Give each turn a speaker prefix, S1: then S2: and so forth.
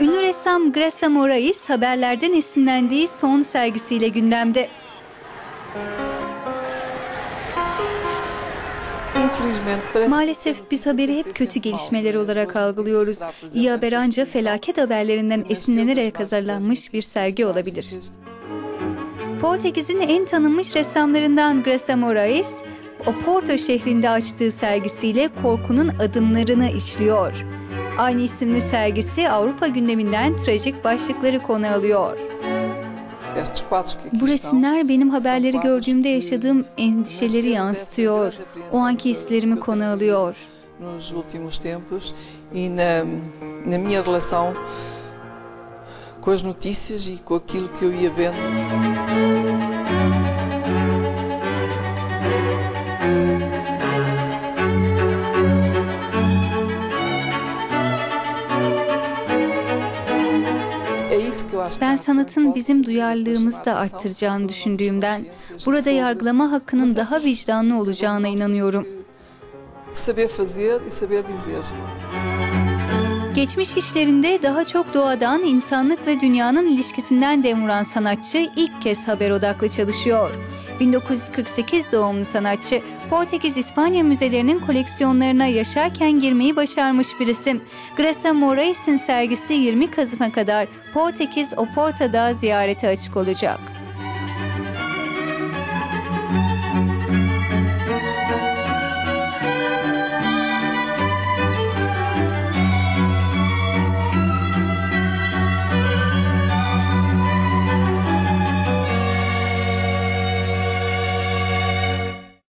S1: Ünlü ressam Graça Morais haberlerden esinlendiği son sergisiyle gündemde. Maalesef biz haberi hep kötü gelişmeler olarak algılıyoruz. İyi haber ancak felaket haberlerinden esinlenerek hazırlanmış bir sergi olabilir. Portekiz'in en tanınmış ressamlarından Graça Morais, Oporto şehrinde açtığı sergisiyle korkunun adımlarını işliyor. Aynı isimli sergisi Avrupa gündeminden trajik başlıkları konu alıyor. Bu resimler benim haberleri gördüğümde yaşadığım endişeleri yansıtıyor. O anki hislerimi konu alıyor.
S2: nos últimos tempos e na, na minha relação com as notícias e com aquilo que eu ia vendo.
S1: Ben sanatın bizim duyarlılığımızı da arttıracağını düşündüğümden burada yargılama hakkının daha vicdanlı olacağına inanıyorum. Geçmiş işlerinde daha çok doğadan, insanlıkla dünyanın ilişkisinden dem sanatçı ilk kez haber odaklı çalışıyor. 1948 doğumlu sanatçı, Portekiz İspanya müzelerinin koleksiyonlarına yaşarken girmeyi başarmış bir isim. Graça Moraes'in sergisi 20 Kasım'a kadar Portekiz Oporto'da ziyarete açık olacak.